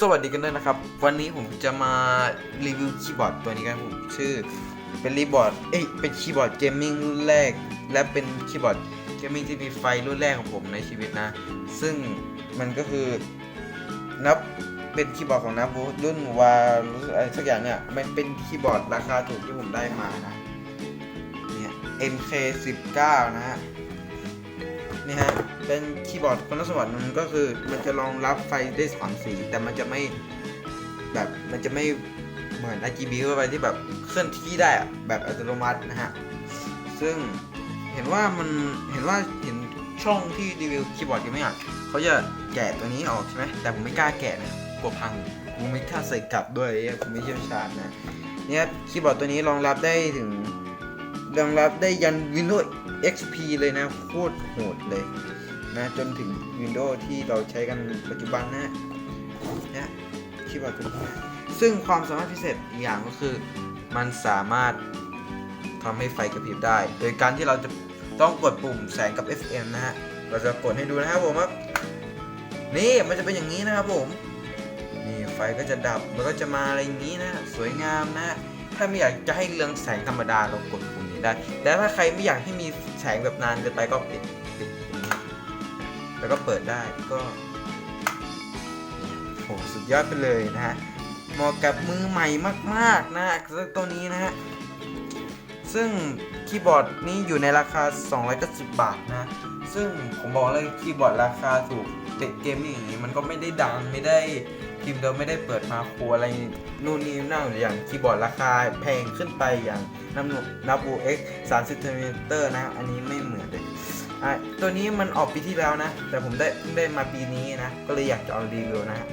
สวัสดีกันด้วยนะครับ วันนี้ผมจะมารีวิวคีย์บอร์ดตัวนี้กันผมชื่อเป็นรีบอร์ดเอ้ยเป็นคีย์บอร์ดเกมมิ่งรุ่นแรก และเป็นคีย์บอร์ดเกมมิ่งที่มีไฟรุ่นแรกของผมในชีวิตนะ ซึ่งมันก็คือนับเป็นคีย์บอร์ดของนับรุ่นวารู้สึกอะไรสักอย่างเนี่ยมันเป็นคีย์บอร์ดราคาถูกที่ผมได้มานะเนี่ย MK19 นะฮะ นี่ฮะ เป็นคีย์บอร์ดคุณสมบัติมันก็คือมันจะรองรับไฟได้สามสี แต่มันจะไม่แบบมันจะไม่เหมือน RGB เข้าไปที่แบบเคลื่อนที่ได้อะแบบอัตโนมัตินะฮะ ซึ่งเห็นว่ามันเห็นว่าเห็นช่องที่รีวิวคีย์บอร์ดกันไหมอะเขาจะแกะตัวนี้ออกใช่ไหมแต่ผมไม่กล้าแกะนะกลัวพังกูไม่กล้าใส่กลับด้วยผมไม่เชี่ยวชาญนะเนี่ยคีย์บอร์ดตัวนี้รองรับได้ถึงรองรับได้ยัน Windows XP เลยนะ โคตรโหดเลยนะ จนถึง Windows ที่เราใช้กันปัจจุบันนะนะคีย์บอร์ดวนี้นะซึ่งความสามารถพิเศษอีกอย่างก็คือ มันสามารถทำให้ไฟกระพริบได้ โดยการที่เราจะต้องกดปุ่มแสงกับ FM นะฮะ เราจะกดให้ดูนะครับผมครับ นี่มันจะเป็นอย่างนี้นะครับผม นี่ไฟก็จะดับแล้วก็จะมาอะไรอย่างนี้นะ สวยงามนะ ถ้าไม่อยากจะให้เรืองแสงธรรมดาเรากดปุ่มนี้ได้แล้วถ้าใครไม่อยากให้มี แสงแบบนานเกินไปก็ปิดปิดปุ่มนี้แล้วก็เปิดได้ก็โหสุดยอดไปเลยนะฮะเหมาะกับมือใหม่มากๆนะฮะตัวนี้นะฮะซึ่งคีย์บอร์ดนี้อยู่ในราคา 290 บาทนะ ซึ่งผมบอกเลยคีย์บอร์ดราคาถูกเด็กเกมมิ่อย่างนี้มันก็ไม่ได้ดังไม่ได้ ทีมเดิมไม่ได้เปิดมาครัวอะไรนู่นนี่นั่นอย่างคีย์บอร์ดราคาแพงขึ้นไปอย่างน้ำนุนับ X 30เซนติเมตรนะ อันนี้ไม่เหมือนเลยตัวนี้มันออกปีที่แล้วนะ แต่ผมได้ได้มาปีนี้นะ ก็เลยอยากจะเอารีวิวนะ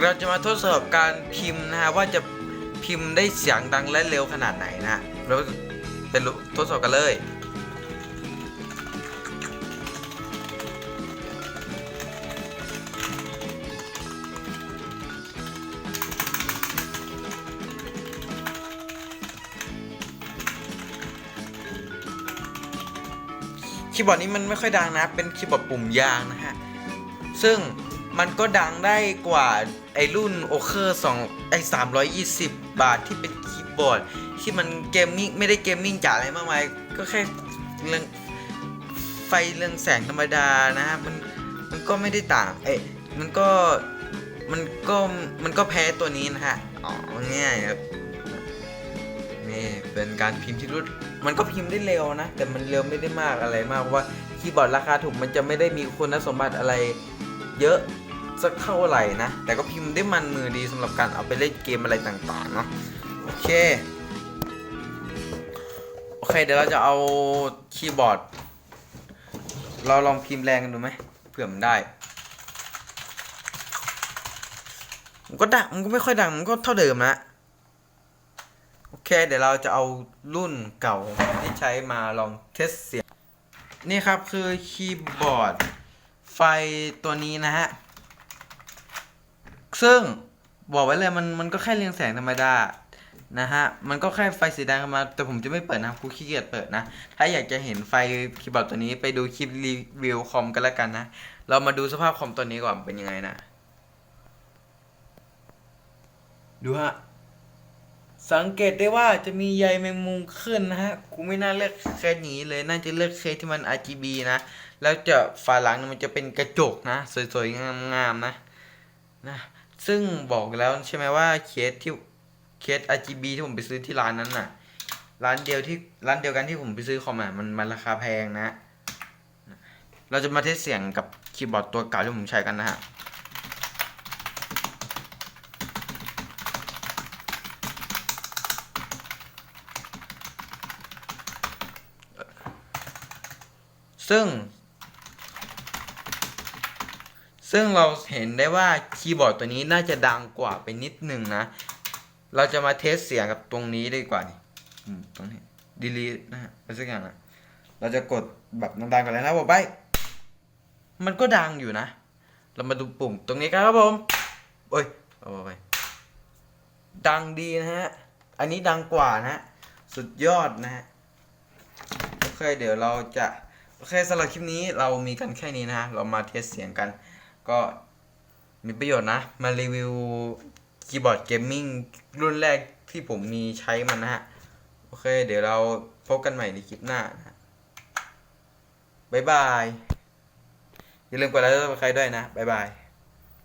เราจะมาทดสอบการพิมพ์นะฮะว่าจะพิมพ์ได้เสียงดังและเร็วขนาดไหนนะฮะเราเป็นทดสอบกันเลย คีย์บอร์ดนี้มันไม่ค่อยดังนะ เป็นคีย์บอร์ดปุ่มยางนะฮะ ซึ่งมันก็ดังได้กว่าไอรุ่นโอเคอร์สองไอสามร้อยยี่สิบบาทที่เป็นคีย์บอร์ด ที่มันเกมมิ่งไม่ได้เกมมิ่งจ๋าอะไรมากมาย ก็แค่เรื่องไฟเรื่องแสงธรรมดานะฮะ มันมันก็ไม่ได้ต่างเอ๊ะมันก็มันก็มันก็แพ้ตัวนี้นะฮะ อ๋อง่ายครับ นี่เป็นการพิมพ์ที่รวดมันก็พิมพ์ได้เร็วนะ แต่มันเร็วไม่ได้มากอะไรมากเพราะว่าคีย์บอร์ดราคาถูกมันจะไม่ได้มีคุณสมบัติอะไร เยอะสักเท่าไหร่นะ แต่ก็พิมพ์ได้มันมือดีสำหรับการเอาไปเล่นเกมอะไรต่างๆเนาะโอเคโอเคเดี๋ยวเราจะเอาคีย์บอร์ด เราลองพิมพ์แรงกันดูไหมเผื่อมันได้มันก็ดังมันก็ไม่ค่อยดังมันก็เท่าเดิมนะ โอเคเดี๋ยวเราจะเอารุ่นเก่าที่ใช้มาลองเทสเสียง นี่ครับคือคีย์บอร์ดไฟตัวนี้นะฮะ ซึ่งบอกไว้เลยมันมันก็แค่เรียงแสงธรรมดานะฮะ มันก็แค่ไฟสีแดงมา แต่ผมจะไม่เปิดนะกูขี้เกียจเปิดนะ ถ้าอยากจะเห็นไฟคีย์บอร์ดตัวนี้ไปดูคลิปรีวิวคอมกันล้วกันนะ เรามาดูสภาพคอมตัวนี้ก่อนเป็นยังไงนะ ดูฮะ สังเกตได้ว่าจะมีใยแมงมุมขึ้นนะฮะ กูไม่น่าเลือกเคสนี้เลย น่าจะเลือกเคสที่มัน RGB นะ แล้วจะฝาหลังมันจะเป็นกระจกนะ สวยๆ งามๆนะ นะ ซึ่งบอกแล้วใช่ไหมว่าเคสที่เคส RGB ที่ผมไปซื้อที่ร้านนั้นน่ะ ร้านเดียวที่ร้านเดียวกันที่ผมไปซื้อคอมอะมันมันราคาแพงนะ เราจะมาเทสเสียงกับคีย์บอร์ดตัวเก่าที่ผมใช้กันนะฮะ ซึ่ง ซึ่งเราเห็นได้ว่าคีย์บอร์ดตัวนี้น่าจะดังกว่าไปนิดหนึ่งนะ เราจะมาเทสเสียงกับตรงนี้ดีกว่านี่ตรงนี้ delete นะฮะอะไรสักอย่างนะเราจะกดแบบดังๆกันเลยนะบอกไป มันก็ดังอยู่นะ เรามาดูปุ่มตรงนี้กันครับผมโอ้ยเอาไป ดังดีนะฮะ อันนี้ดังกว่านะฮะสุดยอดนะฮะ โอเค เดี๋ยวเราจะ โอเคสำหรับคลิปนี้เรามีกันแค่นี้นะฮะเรามาเทสเสียงกัน ก็มีประโยชน์นะ มารีวิวคีย์บอร์ดเกมมิ่งรุ่นแรกที่ผมมีใช้มันนะฮะ โอเค เดี๋ยวเราพบกันใหม่ในคลิปหน้านะบ๊ายบาย อย่าลืมกดไลค์และซับสไครต์ด้วยนะ บ๊ายบาย